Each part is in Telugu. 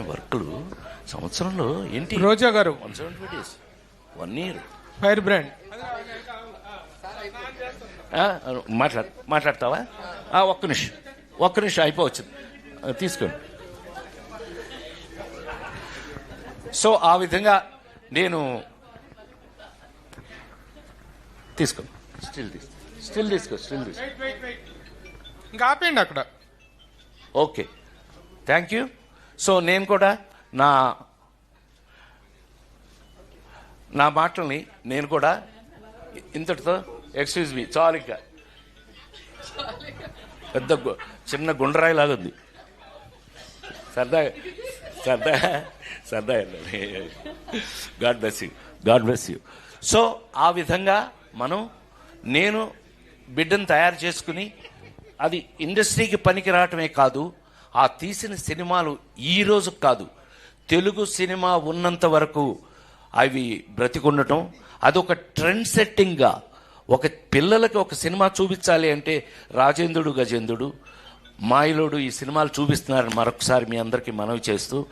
వర్కులు సంవత్సరంలో ఏంటి? Roja garu. One seventy days one year fire brand. మాట్లాడు మాట్లాడతావా? ఒక్క నిమిషం. ఒక్క నిమిషం అయిపోవచ్చు. తీసుకోండి. సో ఆ విధంగా నేను తీసుకో. స్టిల్ తీసుకో. స్టిల్ తీసుకో స్టిల్ తీసుకో. ఇంకా ఆపేయండి అక్కడ. ఓకే థ్యాంక్ యూ సో నేను కూడా నా నా మాటల్ని నేను కూడా ఇంతటితో ఎక్స్క్యూజ్ మీ చాలు పెద్ద గు- చిన్న గుండ్రాయి లాగా ఉంది. సరదా సరదా సరదా God bless you God bless you. So ఆ విధంగా మనం నేను బిడ్డను తయారు చేసుకుని అది ఇండస్ట్రీకి పనికి రావటమే కాదు ఆ తీసిన సినిమాలు ఈ కాదు. తెలుగు సినిమా ఉన్నంత వరకు అవి బ్రతికుండటం అదొక ట్రెండ్ సెట్టింగ్గా ఒక పిల్లలకి ఒక సినిమా చూపించాలి అంటే రాజేంద్రుడు గజేంద్రుడు మాయలోడు ఈ సినిమాలు చూపిస్తున్నారని మరొకసారి మీ అందరికీ మనవి చేస్తూ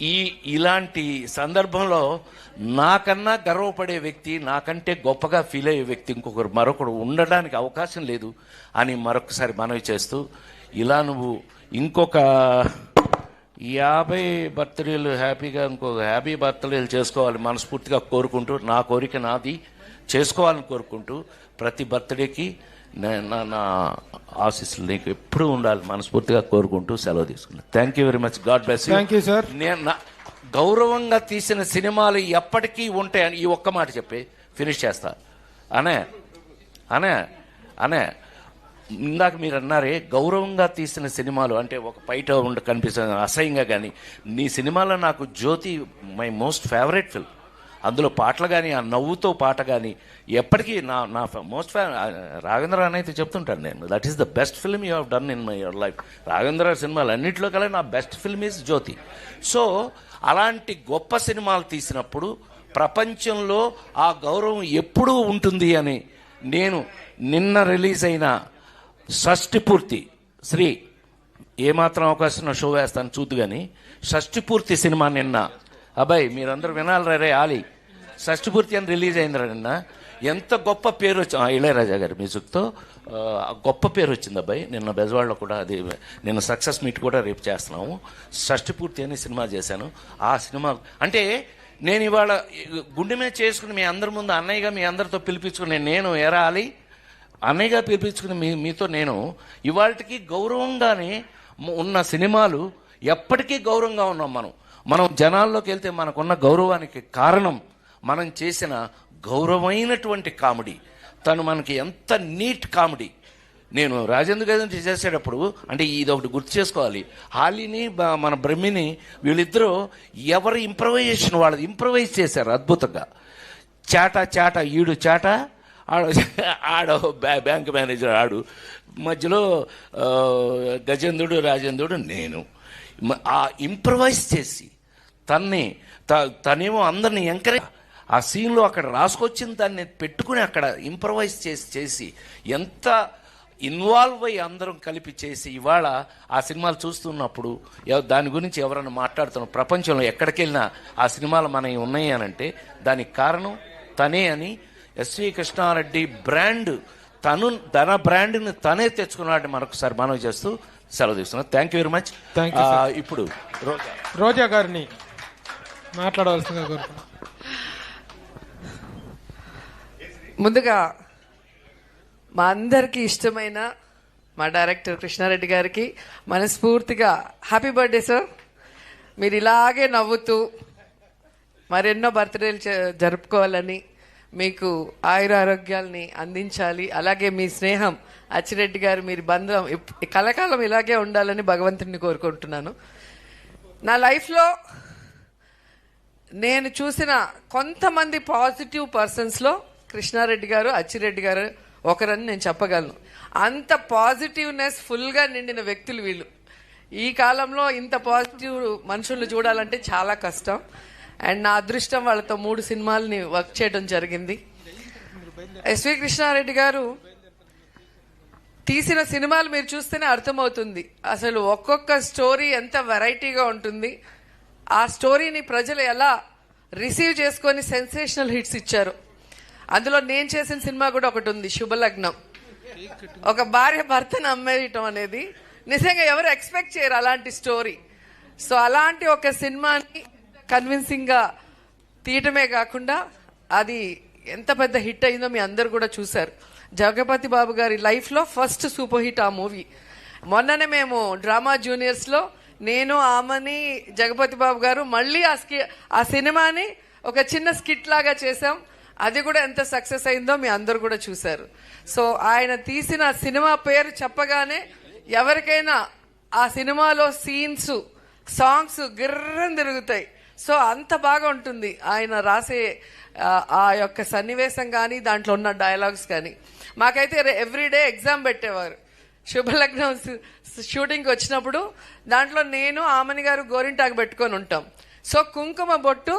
ఈ ఇలాంటి సందర్భంలో నాకన్నా గర్వపడే వ్యక్తి నాకంటే గొప్పగా ఫీల్ అయ్యే వ్యక్తి ఇంకొకరు మరొకరు ఉండడానికి అవకాశం లేదు అని మరొకసారి మనవి చేస్తూ ఇలా నువ్వు ఇంకొక యాభై బర్త్డేలు హ్యాపీగా ఇంకొక హ్యాపీ బర్త్డేలు చేసుకోవాలి మనస్ఫూర్తిగా కోరుకుంటూ నా కోరిక నాది. చేసుకోవాలని కోరుకుంటూ ప్రతి బర్త్డేకి నే- నా ఆశీస్సులు నీకు ఎప్పుడూ ఉండాలి మనస్ఫూర్తిగా కోరుకుంటూ సెలవు తీసుకున్నాను thank you very much God bless Thank you, sir. నేను గౌరవంగా తీసిన సినిమాలు ఎప్పటికీ ఉంటాయని ఈ ఒక్క మాట చెప్పి ఫినిష్ చేస్తా. అనే అనే అనే ఇందాక మీరు అన్నారే గౌరవంగా తీసిన సినిమాలు అంటే ఒక బయట ఉండ కనిపిస్తుంది అసహ్యంగా కానీ నీ సినిమాలో నాకు Jyothi my most favourite film. అందులో పాటలు కానీ ఆ నవ్వుతో పాట కానీ ఎప్పటికీ నా నా మోస్ట్ ఫే రాఘవేంద్ర అని అయితే చెప్తుంటాను నేను. That is the best film you have done in my your life Raghavendra సినిమాలు అన్నింటిలో కల్లా నా best film is Jyothi. So అలాంటి గొప్ప సినిమాలు తీసినప్పుడు ప్రపంచంలో ఆ గౌరవం ఎప్పుడూ ఉంటుంది అని నేను నిన్న రిలీజ్ అయిన షష్టి పూర్తి శ్రీ ఏమాత్రం అవకాశం షో వేస్తాను చూద్దు కానీ షష్టి పూర్తి సినిమా నిన్న. అబ్బాయి మీరందరూ వినాలి రే ఆలి. షష్టి పూర్తి అని రిలీజ్ అయిందిరా నిన్న. ఎంత గొప్ప పేరు వచ్చి ఆ, ఇళయరాజా గారి మ్యూజిక్తో గొప్ప పేరు వచ్చింది అబ్బాయి. నిన్న బెజవాడలో కూడా అది నిన్న సక్సెస్ మీట్ కూడా రేపు చేస్తున్నాము. షష్టి పూర్తి అని సినిమా చేశాను. ఆ సినిమా అంటే నేను ఇవాళ గుండె మీద చేసుకుని మీ అందరి ముందు అన్నయ్యగా మీ అందరితో పిలిపించుకుని నేను ఎరాలి అన్నయ్యగా పిలిపించుకుని మీ మీతో నేను ఇవాళకి గౌరవంగానే ఉన్న సినిమాలు ఎప్పటికీ గౌరవంగా ఉన్నాం మనం. మనం జనాల్లోకి వెళ్తే మనకున్న గౌరవానికి కారణం మనం చేసిన గౌరవమైనటువంటి కామెడీ. తను మనకి ఎంత నీట్ కామెడీ. నేను రాజేంద్ర గారి చేసేటప్పుడు అంటే ఇది ఒకటి గుర్తు చేసుకోవాలి. హాలిని మన బ్రహ్మిని వీళ్ళిద్దరూ ఎవరి ఇంప్రవైజేషన్ వాళ్ళది ఇంప్రవైజ్ చేశారు అద్భుతంగా. చాట చాట ఈడు చాట ఆడ ఆడ బ్యా- బ్యాంక్ మేనేజర్ ఆడు. మధ్యలో గజేంద్రుడు రాజేంద్రుడు నేను. ఆ ఇంప్రవైజ్ చేసి తన్ని త- తనేమో అందరిని ఎంకరేజ్ ఆ సీన్లో అక్కడ రాసుకొచ్చిన దాన్ని పెట్టుకుని అక్కడ ఇంప్రవైజ్ చేసి చేసి ఎంత ఇన్వాల్వ్ అయ్యి అందరం కలిపి చేసి ఇవాళ ఆ సినిమాలు చూస్తున్నప్పుడు దాని గురించి ఎవరైనా మాట్లాడుతున్నాం ప్రపంచంలో ఎక్కడికి వెళ్ళినా ఆ సినిమాలు మనవి ఉన్నాయి అని అంటే దానికి కారణం తనే అని ఎస్వి కృష్ణారెడ్డి బ్రాండ్ తను తన బ్రాండ్ని తనే తెచ్చుకున్నాడని మరొకసారి మనవి చేస్తూ సెలవు తీసుకున్నాను థ్యాంక్ యూ వెరీ మచ్. ఇప్పుడు రోజా. రోజా గారిని మాట్లాడవలసిందిగా కోరుతున్నాను ముందుగా మా అందరికీ ఇష్టమైన మా డైరెక్టర్ కృష్ణారెడ్డి గారికి మనస్ఫూర్తిగా హ్యాపీ బర్త్డే సార్ మీరు ఇలాగే నవ్వుతూ మరెన్నో బర్త్డేలు చే- జరుపుకోవాలని మీకు ఆయుర ఆరోగ్యాల్ని అందించాలి. అలాగే మీ స్నేహం అచ్చిరెడ్డి గారు మీరు బంధం కలకాలం ఇలాగే ఉండాలని భగవంతుడిని కోరుకుంటున్నాను. నా లైఫ్లో నేను చూసిన కొంతమంది పాజిటివ్ పర్సన్స్లో కృష్ణారెడ్డి గారు అచ్చిరెడ్డి గారు ఒకరని నేను చెప్పగలను. అంత పాజిటివ్నెస్ ఫుల్గా నిండిన వ్యక్తులు వీళ్ళు. ఈ కాలంలో ఇంత పాజిటివ్ మనుషుల్ని చూడాలంటే చాలా కష్టం. అండ్ నా అదృష్టం వాళ్ళతో మూడు సినిమాలని వర్క్ చేయడం జరిగింది. ఎస్వి కృష్ణారెడ్డి గారు తీసిన సినిమాలు మీరు చూస్తేనే అర్థమవుతుంది. అసలు ఒక్కొక్క స్టోరీ ఎంత వెరైటీగా ఉంటుంది. ఆ స్టోరీని ప్రజలు ఎలా రిసీవ్ చేసుకొని సెన్సేషనల్ హిట్స్ ఇచ్చారు. అందులో నేను చేసిన సినిమా కూడా ఒకటి ఉంది శుభలగ్నం. ఒక భార్య భర్తను అమ్మేయటం అనేది. నిజంగా ఎవరు ఎక్స్పెక్ట్ చేయరు అలాంటి స్టోరీ. సో అలాంటి ఒక సినిమాని కన్విన్సింగ్గా తీయటమే కాకుండా అది ఎంత పెద్ద హిట్ అయిందో మీ అందరు కూడా చూశారు. జగపతి బాబు గారి లైఫ్లో ఫస్ట్ సూపర్ హిట్ ఆ మూవీ మొన్ననే మేము డ్రామా జూనియర్స్లో నేను ఆమెని జగపతి బాబు గారు మళ్ళీ ఆ స్కి ఆ సినిమాని ఒక చిన్న స్కిట్ లాగా చేసాం అది కూడా ఎంత సక్సెస్ అయిందో మీ అందరు కూడా చూశారు. సో ఆయన తీసిన సినిమా పేరు చెప్పగానే ఎవరికైనా ఆ సినిమాలో సీన్స్ సాంగ్స్ గిర్రం తిరుగుతాయి. సో అంత బాగా ఉంటుంది ఆయన రాసే ఆ, యొక్క సన్నివేశం కానీ దాంట్లో ఉన్న డైలాగ్స్ కానీ మాకైతే ఎవ్రీడే ఎగ్జామ్ పెట్టేవారు. శుభలగ్నం షూటింగ్కి వచ్చినప్పుడు దాంట్లో నేను ఆమని గారు గోరింటాకు పెట్టుకొని ఉంటాం. సో కుంకుమ బొట్టు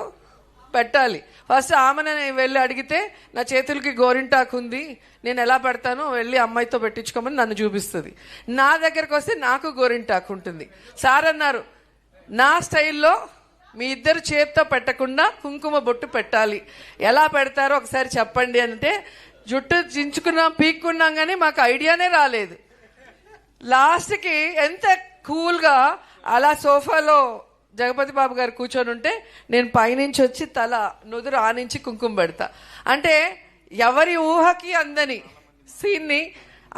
పెట్టాలి. ఫస్ట్ ఆమెను వెళ్ళి అడిగితే నా చేతులకి గోరింటాకు ఉంది నేను ఎలా పెడతానో వెళ్ళి అమ్మాయితో పెట్టించుకోమని నన్ను చూపిస్తుంది. నా దగ్గరకు వస్తే నాకు గోరింటాకు ఉంటుంది. సార్ అన్నారు నా స్టైల్లో మీ ఇద్దరు చేత్తో పెట్టకుండా కుంకుమ బొట్టు పెట్టాలి. ఎలా పెడతారో ఒకసారి చెప్పండి అంటే జుట్టు చించుకున్నాం పీక్కున్నాం కానీ మాకు ఐడియానే రాలేదు. లాస్ట్కి ఎంత కూల్గా అలా సోఫాలో జగపతి బాబు గారు కూర్చొని ఉంటే నేను పైనుంచి వచ్చి తల నుదురు ఆనించి కుంకుమ పెడతా. అంటే ఎవరి ఊహకి అందని సీన్ని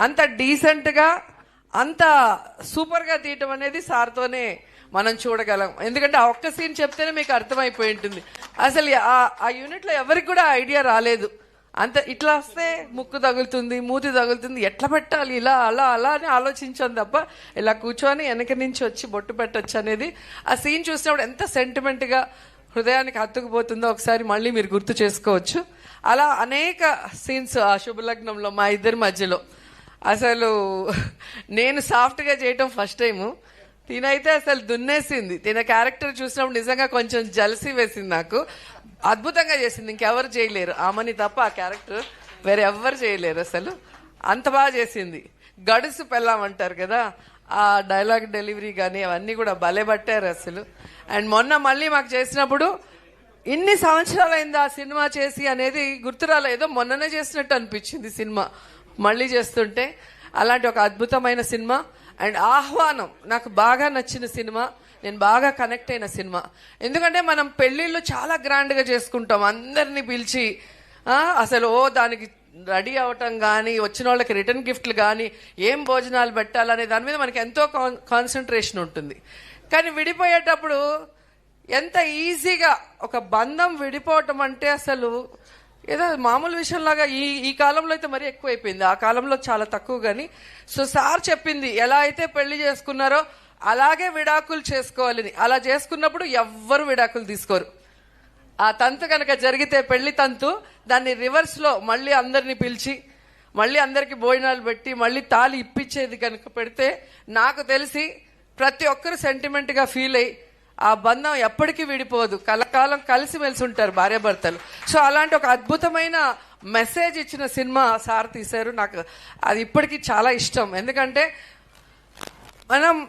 అంత డీసెంట్గా అంత సూపర్గా తీయటం అనేది సార్తోనే మనం చూడగలం. ఎందుకంటే ఆ ఒక్క సీన్ చెప్తేనే మీకు అర్థమైపోయి ఉంటుంది. అసలు ఆ- ఆ యూనిట్లో ఎవరికి కూడా ఐడియా రాలేదు. అంత ఇట్లా వస్తే ముక్కు తగులుతుంది మూతి తగులుతుంది ఎట్లా పెట్టాలి ఇలా అలా అలా అని ఆలోచించాను తప్ప ఇలా కూర్చొని వెనక నుంచి వచ్చి బొట్టు పెట్టొచ్చు అనేది ఆ సీన్ చూసినప్పుడు ఎంత సెంటిమెంట్గా హృదయానికి హత్తుకుపోతుందో ఒకసారి మళ్ళీ మీరు గుర్తు చేసుకోవచ్చు. అలా అనేక సీన్స్ ఆ శుభలగ్నంలో మా ఇద్దరి మధ్యలో. అసలు నేను సాఫ్ట్గా చేయటం ఫస్ట్ టైము. తినైతే అసలు దున్నేసింది. తిన క్యారెక్టర్ చూసినప్పుడు నిజంగా కొంచెం జలసి వేసింది నాకు. అద్భుతంగా చేసింది. ఇంకెవరు చేయలేరు. ఆమెని తప్ప ఆ క్యారెక్టర్ వేరే ఎవ్వరు చేయలేరు అసలు. అంత బాగా చేసింది. గడుసు పెళ్ళాం అంటారు కదా ఆ డైలాగ్ డెలివరీ కానీ అవన్నీ కూడా భలే పట్టారు అసలు. అండ్ మొన్న మళ్ళీ మాకు చేసినప్పుడు ఇన్ని సంవత్సరాలైంది ఆ సినిమా చేసి అనేది గుర్తురాలేదో మొన్ననే చేసినట్టు అనిపించింది సినిమా. మళ్ళీ చేస్తుంటే అలాంటి ఒక అద్భుతమైన సినిమా. అండ్ ఆహ్వానం. నాకు బాగా నచ్చిన సినిమా నేను బాగా కనెక్ట్ అయిన సినిమా. ఎందుకంటే మనం పెళ్ళిళ్ళు చాలా గ్రాండ్గా చేసుకుంటాం. అందరినీ పిలిచి అసలు ఓ దానికి రెడీ అవటం కానీ వచ్చిన వాళ్ళకి రిటర్న్ గిఫ్ట్లు కానీ ఏం భోజనాలు పెట్టాలనే దాని మీద మనకి ఎంతో కాన్సన్ట్రేషన్ ఉంటుంది. కానీ విడిపోయేటప్పుడు ఎంత ఈజీగా ఒక బంధం విడిపోవటం అంటే అసలు ఏదో మామూలు విషయంలాగా ఈ ఈ కాలంలో అయితే మరీ ఎక్కువైపోయింది. ఆ కాలంలో చాలా తక్కువ కానీ సో సార్ చెప్పింది ఎలా అయితే పెళ్ళి చేసుకున్నారో అలాగే విడాకులు చేసుకోవాలని. అలా చేసుకున్నప్పుడు ఎవ్వరు విడాకులు తీసుకోరు. ఆ తంతు కనుక జరిగితే పెళ్ళి తంతు దాన్ని రివర్స్లో మళ్ళీ అందరిని పిలిచి మళ్ళీ అందరికి భోజనాలు పెట్టి మళ్ళీ తాళి ఇప్పించేది కనుక పెడితే నాకు తెలిసి ప్రతి ఒక్కరు సెంటిమెంట్గా ఫీల్ అయ్యి ఆ బంధం ఎప్పటికీ విడిపోదు. కలకాలం కలిసిమెలిసి ఉంటారు భార్యాభర్తలు. సో అలాంటి ఒక అద్భుతమైన మెసేజ్ ఇచ్చిన సినిమా సార్ తీశారు. నాకు అది ఇప్పటికీ చాలా ఇష్టం. ఎందుకంటే మనం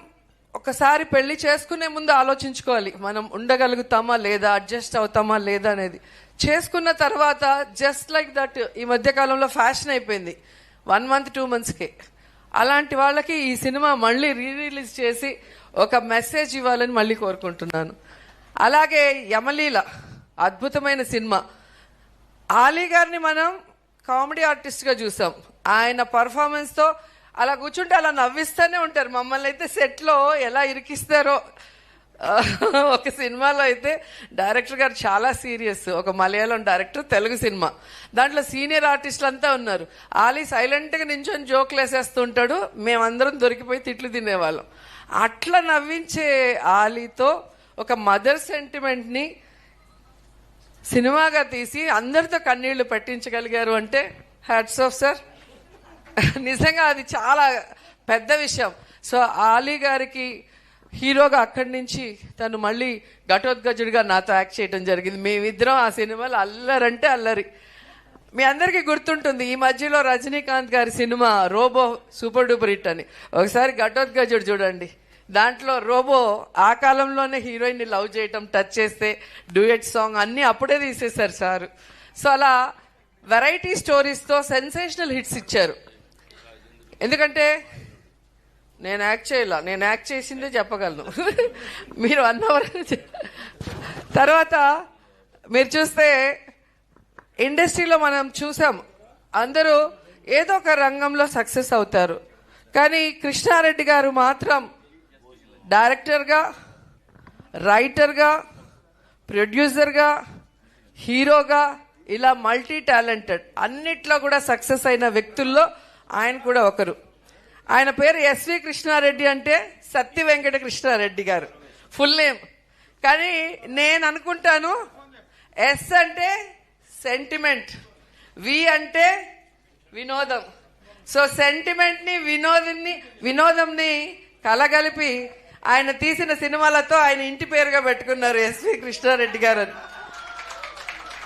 ఒకసారి పెళ్ళి చేసుకునే ముందు ఆలోచించుకోవాలి. మనం ఉండగలుగుతామా లేదా అడ్జస్ట్ అవుతామా లేదా అనేది. చేసుకున్న తర్వాత జస్ట్ లైక్ దట్ ఈ మధ్య కాలంలో ఫ్యాషన్ అయిపోయింది. వన్ మంత్ టూ మంత్స్కే అలాంటి వాళ్ళకి ఈ సినిమా మళ్ళీ రీ రిలీజ్ చేసి ఒక మెసేజ్ ఇవ్వాలని మళ్ళీ కోరుకుంటున్నాను. అలాగే యమలీల అద్భుతమైన సినిమా. ఆలీ గారిని మనం కామెడీ ఆర్టిస్ట్గా చూసాం. ఆయన పర్ఫార్మెన్స్తో అలా కూర్చుంటే అలా నవ్విస్తూనే ఉంటారు. మమ్మల్ని అయితే సెట్లో ఎలా ఇరికిస్తారో ఒక సినిమాలో అయితే డైరెక్టర్ గారు చాలా సీరియస్. ఒక మలయాళం డైరెక్టర్ తెలుగు సినిమా. దాంట్లో సీనియర్ ఆర్టిస్టులు అంతా ఉన్నారు. ఆలీ సైలెంట్గా నించొని జోకులు వేసేస్తుంటాడు. మేమందరం దొరికిపోయి తిట్లు తినేవాళ్ళం. అట్లా నవ్వించే ఆలీతో ఒక మదర్ సెంటిమెంట్ని సినిమాగా తీసి అందరితో కన్నీళ్ళు పెట్టించగలిగారు అంటే హ్యాట్స్ ఆఫ్ సార్ నిజంగా అది చాలా పెద్ద విషయం. సో ఆలీ గారికి హీరోగా అక్కడి నుంచి తను మళ్ళీ ఘటోద్గజుడిగా నాతో యాక్ట్ చేయడం జరిగింది. మేమిద్దరం ఆ సినిమాలో అల్లరంటే అల్లరి. మీ అందరికీ గుర్తుంటుంది ఈ మధ్యలో Rajinikanth garu cinema Robo super duper hit అని. ఒకసారి ఘటోత్కచుడు చూడండి. దాంట్లో రోబో ఆ కాలంలోనే హీరోయిన్ని లవ్ చేయటం టచ్ చేస్తే డూయట్ సాంగ్ అన్నీ అప్పుడే తీసేశారు సార్. సో అలా వెరైటీ స్టోరీస్తో సెన్సేషనల్ హిట్స్ ఇచ్చారు. ఎందుకంటే నేను యాక్ట్ చేయాల. నేను యాక్ట్ చేసిందే చెప్పగలను. మీరు వన్ అవర్ తర్వాత మీరు చూస్తే ఇండస్ట్రీలో మనం చూసాం అందరూ ఏదో ఒక రంగంలో సక్సెస్ అవుతారు. కానీ కృష్ణారెడ్డి గారు మాత్రం డైరెక్టర్గా రైటర్గా ప్రొడ్యూసర్గా హీరోగా ఇలా మల్టీ టాలెంటెడ్ అన్నిట్లో కూడా సక్సెస్ అయిన వ్యక్తుల్లో ఆయన కూడా ఒకరు. ఆయన పేరు ఎస్వి కృష్ణారెడ్డి అంటే సత్య వెంకట కృష్ణారెడ్డి గారు. ఫుల్ నేమ్ కానీ నేను అనుకుంటాను ఎస్ అంటే సెంటిమెంట్ వి అంటే వినోదం. సో సెంటిమెంట్ని వినోదిని వినోదంని కలగలిపి ఆయన తీసిన సినిమాలతో ఆయన ఇంటి పేరుగా పెట్టుకున్నారు ఎస్వి కృష్ణారెడ్డి గారు అని.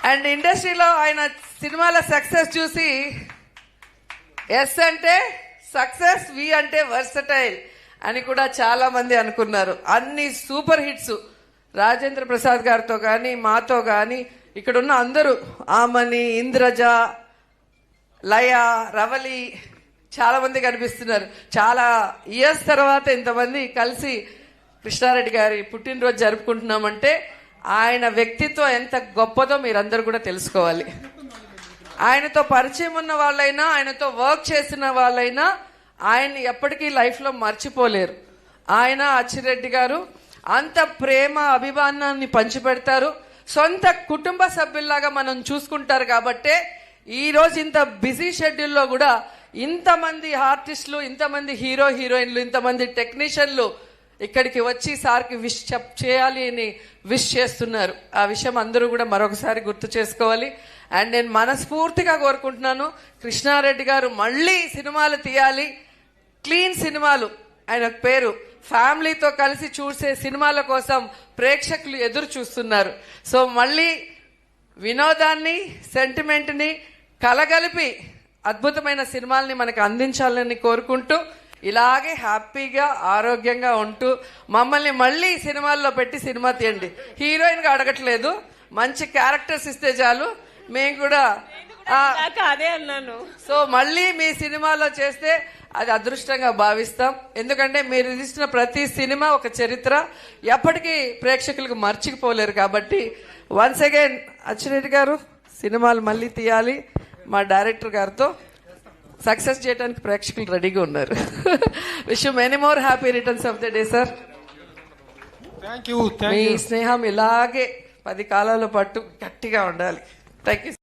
అండ్ ఇండస్ట్రీలో ఆయన సినిమాల సక్సెస్ చూసి ఎస్ అంటే సక్సెస్ వి అంటే వర్సటైల్ అని కూడా చాలా మంది అనుకున్నారు. అన్ని సూపర్ హిట్స్. రాజేంద్ర ప్రసాద్ గారితో కానీ మాతో కానీ ఇక్కడ ఉన్న అందరూ ఆమని ఇంద్రజ లయ రవలి చాలా మంది కనిపిస్తున్నారు. చాలా ఇయర్స్ తర్వాత ఇంతమంది కలిసి కృష్ణారెడ్డి గారి పుట్టినరోజు జరుపుకుంటున్నామంటే ఆయన వ్యక్తిత్వం ఎంత గొప్పదో మీరందరూ కూడా తెలుసుకోవాలి. ఆయనతో పరిచయం ఉన్న వాళ్ళైనా ఆయనతో వర్క్ చేసిన వాళ్ళైనా ఆయన్ని ఎప్పటికీ లైఫ్లో మర్చిపోలేరు. ఆయన అచ్చిరెడ్డి గారు అంత ప్రేమ అభిమానాన్ని పంచిపెడతారు. సొంత కుటుంబ సభ్యుల్లాగా మనం చూసుకుంటారు కాబట్టే ఈరోజు ఇంత బిజీ షెడ్యూల్లో కూడా ఇంతమంది ఆర్టిస్టులు ఇంతమంది హీరో హీరోయిన్లు ఇంతమంది టెక్నీషియన్లు ఇక్కడికి వచ్చి సార్కి విష్ చెప్ చేయాలి అని విష్ చేస్తున్నారు. ఆ విషయం అందరూ కూడా మరొకసారి గుర్తు చేసుకోవాలి. అండ్ నేను మనస్ఫూర్తిగా కోరుకుంటున్నాను. కృష్ణారెడ్డి గారు మళ్ళీ సినిమాలు తీయాలి. క్లీన్ సినిమాలు. ఆయన పేరు. ఫ్యామిలీతో కలిసి చూసే సినిమాల కోసం ప్రేక్షకులు ఎదురు చూస్తున్నారు. సో మళ్ళీ వినోదాన్ని సెంటిమెంట్ని కలగలిపి అద్భుతమైన సినిమాల్ని మనకు అందించాలని కోరుకుంటూ ఇలాగే హ్యాపీగా ఆరోగ్యంగా ఉంటూ మమ్మల్ని మళ్ళీ సినిమాల్లో పెట్టి సినిమా తీయండి. హీరోయిన్గా అడగట్లేదు. మంచి క్యారెక్టర్స్ ఇస్తే చాలు. మేము కూడా అదే అన్నాను. సో మళ్ళీ మీ సినిమాలో చేస్తే అది అదృష్టంగా భావిస్తాం. ఎందుకంటే మీరు తీసిన ప్రతి సినిమా ఒక చరిత్ర. ఎప్పటికీ ప్రేక్షకులకు మర్చిపోలేరు కాబట్టి వన్స్ అగైన్ అచ్చిరెడ్డి గారు సినిమాలు మళ్ళీ తీయాలి మా డైరెక్టర్ గారితో. సక్సెస్ చేయడానికి ప్రేక్షకులు రెడీగా ఉన్నారు. Wish many more happy returns of the day sir thank you మీ స్నేహం ఇలాగే పది కాలాల పాటు గట్టిగా ఉండాలి. Thank you